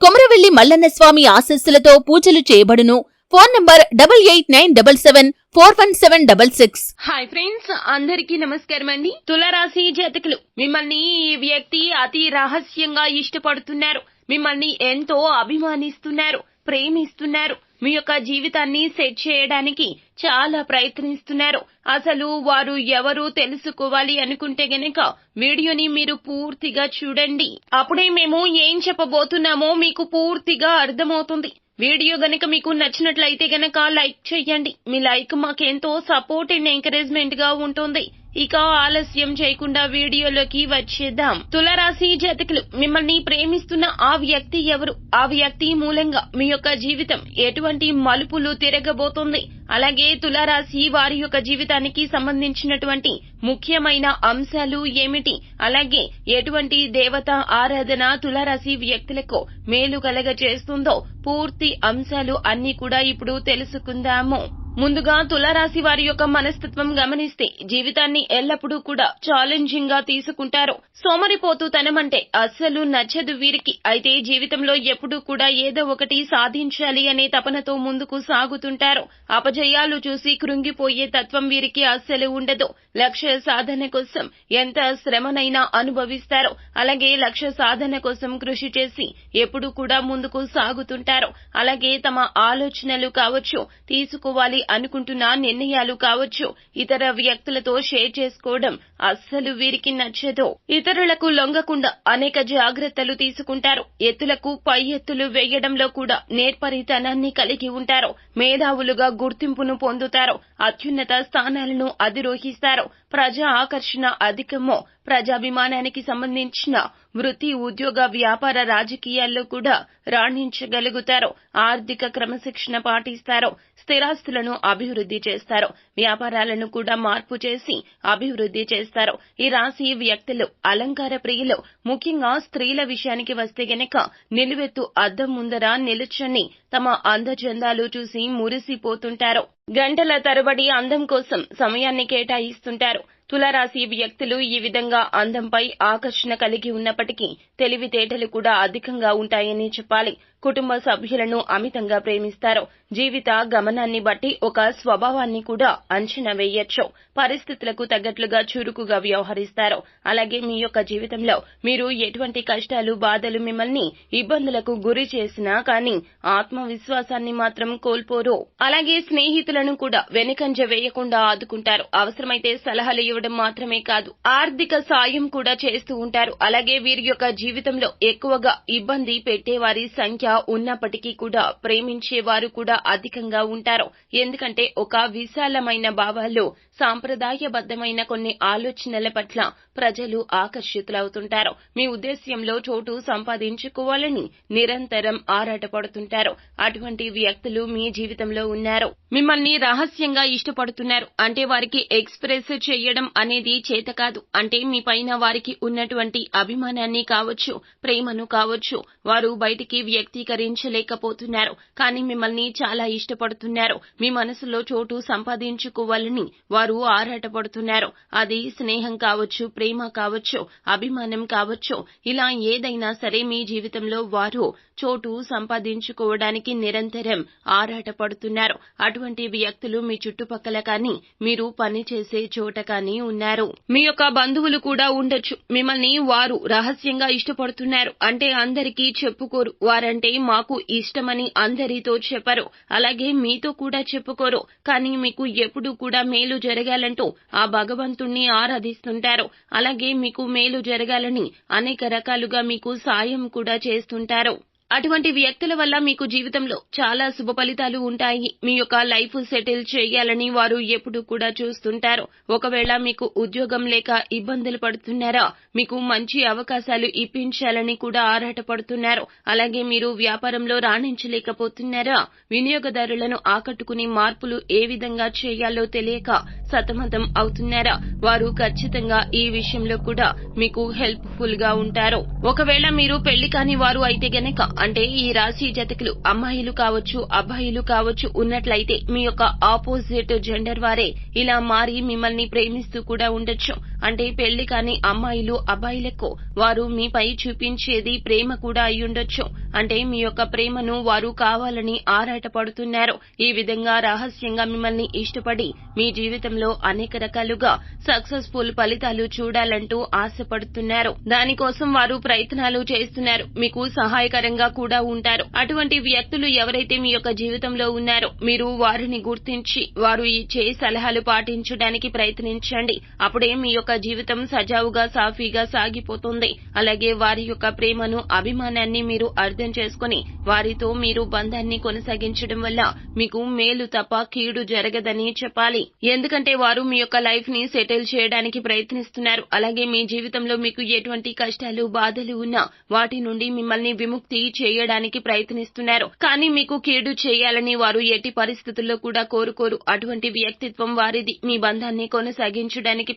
కొమరవెల్లి మల్లన్న స్వామి ఆశస్సులతో పూజలు చేయబడును. Phone number double eight nine double seven four one seven double six. Hi friends అందరికీ నమస్కారం అండి తులరాశి జాతకులు మిమ్మల్ని ఈ వ్యక్తి అతి రహస్యంగా ఇష్టపడుతున్నారు. మిమ్మల్ని ఎంతో అభిమానిస్తున్నారు ప్రేమిస్తున్నారు. మీ యొక్క జీవితాన్ని సెట్ చేయడానికి చాలా ప్రయత్నిస్తున్నారు. అసలు వారు ఎవరు తెలుసుకోవాలి అనుకుంటే గనక వీడియోని మీరు పూర్తిగా చూడండి. అప్పుడే మేము ఏం చెప్పబోతున్నామో మీకు పూర్తిగా అర్థమవుతుంది. వీడియో గనక మీకు నచ్చినట్లయితే గనక లైక్ చేయండి. మీ లైక్ మాకెంతో సపోర్ట్ అండ్ ఎంకరేజ్మెంట్గా ఉంటుంది. ఇక ఆలస్యం చేయకుండా వీడియోలోకి వచ్చేద్దాం. తులరాశి జాతకులు మిమ్మల్ని ప్రేమిస్తున్న ఆ వ్యక్తి ఎవరు? ఆ వ్యక్తి మూలంగా మీ యొక్క జీవితం ఎటువంటి మలుపులు తిరగబోతుంది? అలాగే తులారాశి వారి యొక్క జీవితానికి సంబంధించినటువంటి ముఖ్యమైన అంశాలు ఏమిటి? అలాగే ఎటువంటి దేవత ఆరాధన తులారాశి వ్యక్తులకు మేలు కలగ చేస్తుందో పూర్తి అంశాలు అన్ని కూడా ఇప్పుడు తెలుసుకుందాము. ముందుగా తులారాశి వారి యొక్క మనస్తత్వం గమనిస్తే జీవితాన్ని ఎల్లప్పుడూ కూడా ఛాలెంజింగ్గా తీసుకుంటారు. సోమరిపోతుతనమంటే అస్సలు నచ్చదు వీరికి. అయితే జీవితంలో ఎప్పుడూ కూడా ఏదో ఒకటి సాధించాలి అనే తపనతో ముందుకు సాగుతుంటారు. అపజయాలు చూసి కృంగిపోయే తత్వం వీరికి అస్సలు ఉండదు. లక్ష్య సాధన కోసం ఎంత శ్రమనైనా అనుభవిస్తారు. అలాగే లక్ష్య సాధన కోసం కృషి చేసి ఎప్పుడు కూడా ముందుకు సాగుతుంటారు. అలాగే తమ ఆలోచనలు కావచ్చు తీసుకోవాలి అనుకుంటున్న నిర్ణయాలు కావచ్చు. ఇతర వ్యక్తులతో షేర్ చేసుకోవడం అస్సలు వీరికి నచ్చదు. ఇతరులకు లొంగకుండా అనేక జాగ్రత్తలు తీసుకుంటారు. ఎత్తులకు పై ఎత్తులు వేయడంలో కూడా నేర్పరితనాన్ని కలిగి ఉంటారు. మేధావులుగా గుర్తింపును పొందుతారు. అత్యున్నత స్థానాలను అధిరోహిస్తారు. ప్రజా ఆకర్షణ అధికమో ప్రజాభిమానానికి సంబంధించిన వృత్తి ఉద్యోగ వ్యాపార రాజకీయాల్లో కూడా రాణించగలుగుతారు. ఆర్థిక క్రమశిక్షణ పాటిస్తారు. స్థిరాస్తులను అభివృద్ధి చేస్తారు. వ్యాపారాలను కూడా మార్పు చేసి అభివృద్ధి చేస్తారు. ఈ రాశి వ్యక్తులు అలంకార ప్రియులు ముఖ్యంగా స్త్రీల విషయానికి వస్తే గనక నిలువెత్తు అద్దం ముందర నిలుచొని తమ అందచందాలు చూసి మురిసిపోతుంటారు. గంటల తరబడి అందం కోసం సమయాన్ని కేటాయిస్తుంటారు. తులారాశి వ్యక్తులు ఈ విధంగా అందంపై ఆకర్షణ కలిగి ఉన్నప్పటికీ తెలివితేటలు కూడా అధికంగా ఉంటాయని చెప్పాలి. కుటుంబ సభ్యులను అమితంగా ప్రేమిస్తారు. జీవిత గమనాన్ని బట్టి ఒక స్వభావాన్ని కూడా అంచనా వేయొచ్చు. పరిస్థితులకు తగ్గట్లుగా చురుకుగా వ్యవహరిస్తారు. అలాగే మీ యొక్క జీవితంలో మీరు ఎటువంటి కష్టాలు బాధలు మిమ్మల్ని ఇబ్బందులకు గురి చేసినా కానీ ఆత్మవిశ్వాసాన్ని మాత్రం కోల్పోరు. అలాగే స్నేహితులను కూడా వెనుకంజ వేయకుండా ఆదుకుంటారు. అవసరమైతే సలహాలు ఇవ్వడం మాత్రమే కాదు ఆర్థిక సాయం కూడా చేస్తూ ఉంటారు. అలాగే వీరి యొక్క జీవితంలో ఎక్కువగా ఇబ్బంది పెట్టేవారి సంఖ్య ఉన్నప్పటికీ కూడా ప్రేమించేవారు కూడా అధికంగా ఉంటారు. ఎందుకంటే ఒక విశాలమైన భావాల్లో సాంప్రదాయబద్దమైన కొన్ని ఆలోచనల పట్ల ప్రజలు ఆకర్షితులవుతుంటారు. మీ ఉద్దేశ్యంలో చోటు సంపాదించుకోవాలని నిరంతరం ఆరాటపడుతుంటారు. అటువంటి వ్యక్తులు మీ జీవితంలో ఉన్నారు. మిమ్మల్ని రహస్యంగా ఇష్టపడుతున్నారు. అంటే వారికి ఎక్స్ప్రెస్ చేయడం అనేది చేత కాదు. అంటే మీ పైన వారికి ఉన్నటువంటి అభిమానాన్ని కావచ్చు ప్రేమను కావచ్చు వారు బయటికి వ్యక్తీకరించలేకపోతున్నారు. కానీ మిమ్మల్ని చాలా ఇష్టపడుతున్నారు. మీ మనసులో చోటు సంపాదించుకోవాలని వారు ఆరాటపడుతున్నారు. అది స్నేహం కావచ్చు ప్రేమ కావచ్చు అభిమానం కావచ్చు ఇలా ఏదైనా సరే మీ జీవితంలో వారు చోటు సంపాదించుకోవడానికి నిరంతరం ఆరాటపడుతున్నారు. అటువంటి వ్యక్తులు మీ చుట్టుపక్కల కానీ మీరు పనిచేసే చోట కానీ ఉన్నారు. మీ యొక్క బంధువులు కూడా ఉండొచ్చు. మిమ్మల్ని వారు రహస్యంగా ఇష్టపడుతున్నారు. అంటే అందరికీ చెప్పుకోరు. వారంటే మాకు ఇష్టమని అందరితో చెప్పరు. అలాగే మీతో కూడా చెప్పుకోరు. కానీ మీకు ఎప్పుడు కూడా మేలు జరగాలంటూ ఆ భగవంతుణ్ణి ఆరాధిస్తుంటారు. అలాగే మీకు మేలు జరగాలని అనేక రకాలుగా మీకు సాయం కూడా చేస్తుంటారు. అటువంటి వ్యక్తుల వల్ల మీకు జీవితంలో చాలా శుభ ఫలితాలు ఉంటాయి. మీ యొక్క లైఫ్ సెటిల్ చేయాలని వారు ఎప్పుడు కూడా చూస్తుంటారు. ఒకవేళ మీకు ఉద్యోగం లేక ఇబ్బందులు పడుతున్నారా మీకు మంచి అవకాశాలు ఇప్పించాలని కూడా ఆరాటపడుతున్నారు. అలాగే మీరు వ్యాపారంలో రాణించలేకపోతున్నారా వినియోగదారులను ఆకట్టుకుని మార్పులు ఏ విధంగా చేయాలో తెలియక సతమతం అవుతున్నారా వారు ఖచ్చితంగా ఈ విషయంలో కూడా మీకు హెల్ప్ఫుల్గా ఉంటారు. ఒకవేళ మీరు పెళ్ళి కాని వారు అయితే గనక అంటే ఈ రాశి జతకులు అమ్మాయిలు కావచ్చు అబ్బాయిలు కావచ్చు ఉన్నట్లయితే మీ యొక్క ఆపోజిట్ జెండర్ వారే ఇలా మారి మిమ్మల్ని ప్రేమిస్తూ కూడా ఉండొచ్చు. అంటే పెళ్ళి కాని అమ్మాయిలు అబ్బాయిలకు వారు మీపై చూపించేది ప్రేమ కూడా అయ్యుండొచ్చు. అంటే మీ యొక్క ప్రేమను వారు కావాలని ఆరాటపడుతున్నారు. ఈ విధంగా రహస్యంగా మిమ్మల్ని ఇష్టపడి మీ జీవితంలో అనేక రకాలుగా సక్సెస్ఫుల్ ఫలితాలు చూడాలంటూ ఆశపడుతున్నారు. దానికోసం వారు ప్రయత్నాలు చేస్తున్నారు. మీకు సహాయకరంగా కూడా ఉంటారు. అటువంటి వ్యక్తులు ఎవరైతే మీ యొక్క జీవితంలో ఉన్నారో మీరు వారిని గుర్తించి వారు ఇచ్చే సలహాలు పాటించడానికి ప్రయత్నించండి. అప్పుడే మీ యొక్క జీవితం సజావుగా సాఫీగా సాగిపోతుంది. అలాగే వారి యొక్క ప్రేమను అభిమానాన్ని మీరు అర్థం చేసుకుని వారితో మీరు బంధాన్ని కొనసాగించడం వల్ల మీకు మేలు తప్ప కీడు జరగదని చెప్పాలి. ఎందుకంటే వారు మీ యొక్క లైఫ్ని సెటిల్ చేయడానికి ప్రయత్నిస్తున్నారు. అలాగే మీ జీవితంలో మీకు ఎటువంటి కష్టాలు బాధలు ఉన్నా వాటి నుండి మిమ్మల్ని విముక్తి చేయడానికి ప్రయత్నిస్తున్నారు. కానీ మీకు కీడు చేయాలని వారు ఎట్టి పరిస్థితుల్లో కూడా కోరుకోరు. అటువంటి వ్యక్తిత్వం వారిది. మీ బంధాన్ని కొనసాగించడానికి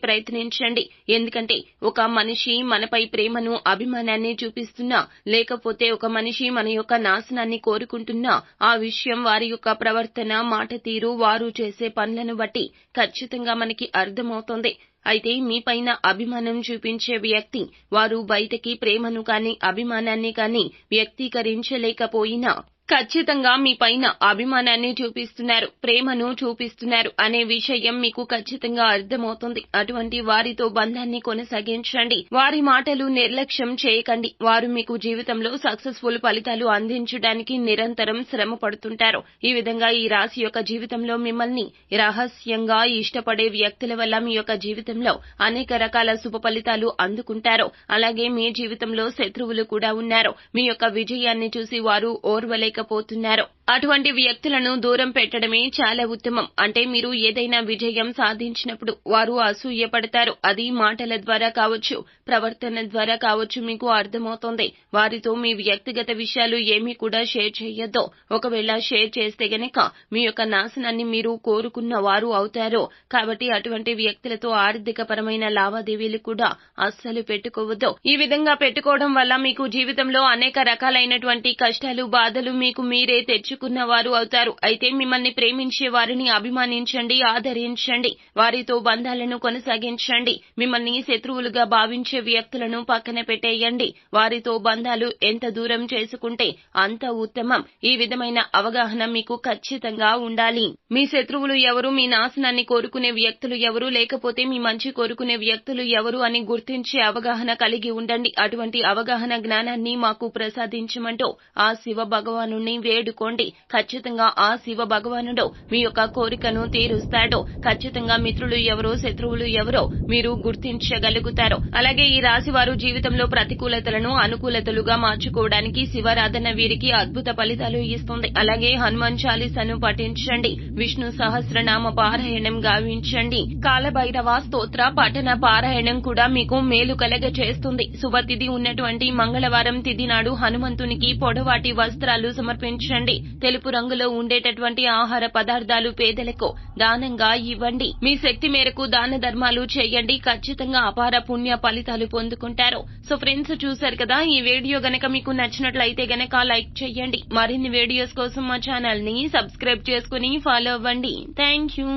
ప్రయత్నించండి ఎందుకంటే ఒక మనిషి మనపై ప్రేమను అభిమానాన్ని చూపిస్తున్నా లేకపోతే ఒక మనిషి మన యొక్క నాశనాన్ని కోరుకుంటున్నా ఆ విషయం వారి యొక్క ప్రవర్తన మాట తీరు వారు చేసే పనులను బట్టి ఖచ్చితంగా మనకి అర్థమవుతోంది. అయితే మీపైన అభిమానం చూపించే వ్యక్తి వారు బయటకి ప్రేమను కాని అభిమానాన్ని కాని వ్యక్తీకరించలేకపోయినా ఖచ్చితంగా మీ పైన అభిమానాన్ని చూపిస్తున్నారు ప్రేమను చూపిస్తున్నారు అనే విషయం మీకు ఖచ్చితంగా అర్థమవుతుంది. అటువంటి వారితో బంధాన్ని కొనసాగించండి. వారి మాటలు నిర్లక్ష్యం చేయకండి. వారు మీకు జీవితంలో సక్సెస్ఫుల్ ఫలితాలు అందించడానికి నిరంతరం శ్రమ పడుతుంటారు. ఈ విధంగా ఈ రాశి యొక్క జీవితంలో మిమ్మల్ని రహస్యంగా ఇష్టపడే వ్యక్తుల వల్ల మీ యొక్క జీవితంలో అనేక రకాల శుభ ఫలితాలు అందుకుంటారు. అలాగే మీ జీవితంలో శత్రువులు కూడా ఉన్నారు. మీ యొక్క విజయాన్ని చూసి వారు ఓర్వలేక పోతున్నారు అటువంటి వ్యక్తులను దూరం పెట్టడమే చాలా ఉత్తమం. అంటే మీరు ఏదైనా విజయం సాధించినప్పుడు వారు అసూయ పడతారు అది మాటల ద్వారా కావచ్చు ప్రవర్తన ద్వారా కావచ్చు మీకు అర్థమవుతోంది. వారితో మీ వ్యక్తిగత విషయాలు ఏమీ కూడా షేర్ చేయొద్దు. ఒకవేళ షేర్ చేస్తే గనక మీ యొక్క నాశనాన్ని మీరు కోరుకున్న వారు అవుతారు. కాబట్టి అటువంటి వ్యక్తులతో ఆర్థిక పరమైన లావాదేవీలు కూడా అస్సలు పెట్టుకోవద్దు. ఈ విధంగా పెట్టుకోవడం వల్ల మీకు జీవితంలో అనేక రకాలైనటువంటి కష్టాలు బాధలు మీ మీకు మీరే తెచ్చుకున్న వారు అవుతారు. అయితే మిమ్మల్ని ప్రేమించే వారిని అభిమానించండి ఆదరించండి వారితో బంధాలను కొనసాగించండి. మిమ్మల్ని శత్రువులుగా భావించే వ్యక్తులను పక్కన పెట్టేయండి. వారితో బంధాలు ఎంత దూరం చేసుకుంటే అంత ఉత్తమం. ఈ విధమైన అవగాహన మీకు ఖచ్చితంగా ఉండాలి. మీ శత్రువులు ఎవరు మీ నాశనాన్ని కోరుకునే వ్యక్తులు ఎవరు లేకపోతే మీ మంచి కోరుకునే వ్యక్తులు ఎవరు అని గుర్తించే అవగాహన కలిగి ఉండండి. అటువంటి అవగాహన జ్ఞానాన్ని మాకు ప్రసాదించమంటూ ఆ శివ భగవాన్ వేడుకోండి. ఖచ్చితంగా ఆ శివ భగవానుడు మీ యొక్క కోరికను తీరుస్తాడు. ఖచ్చితంగా మిత్రులు ఎవరో శత్రువులు ఎవరో మీరు గుర్తించగలుగుతారు. అలాగే ఈ రాశి వారు జీవితంలో ప్రతికూలతలను అనుకూలతలుగా మార్చుకోవడానికి శివరాధన వీరికి అద్భుత ఫలితాలు ఇస్తుంది. అలాగే హనుమాన్ చాలీసాను పఠించండి. విష్ణు సహస్రనామ పారాయణం గావించండి. కాలభైరవ స్తోత్ర పఠన పారాయణం కూడా మీకు మేలు కలగ చేస్తుంది శుభతిథి ఉన్నటువంటి మంగళవారం తిథి నాడు హనుమంతునికి పొడవాటి వస్త్రాలు సమర్పించండి. తెలుపు రంగులో ఉండేటటువంటి ఆహార పదార్థాలు పేదలకు దానంగా ఇవ్వండి. మీ శక్తి మేరకు దాన ధర్మాలు చేయండి. ఖచ్చితంగా అపార పుణ్య ఫలితాలు పొందుకుంటారు. సో ఫ్రెండ్స్ చూశారు కదా ఈ వీడియో గనక మీకు నచ్చినట్లయితే గనక లైక్ చేయండి. మరిన్ని వీడియోస్ కోసం మా ఛానల్ని సబ్స్క్రైబ్ చేసుకుని ఫాలో అవ్వండి. Thank you.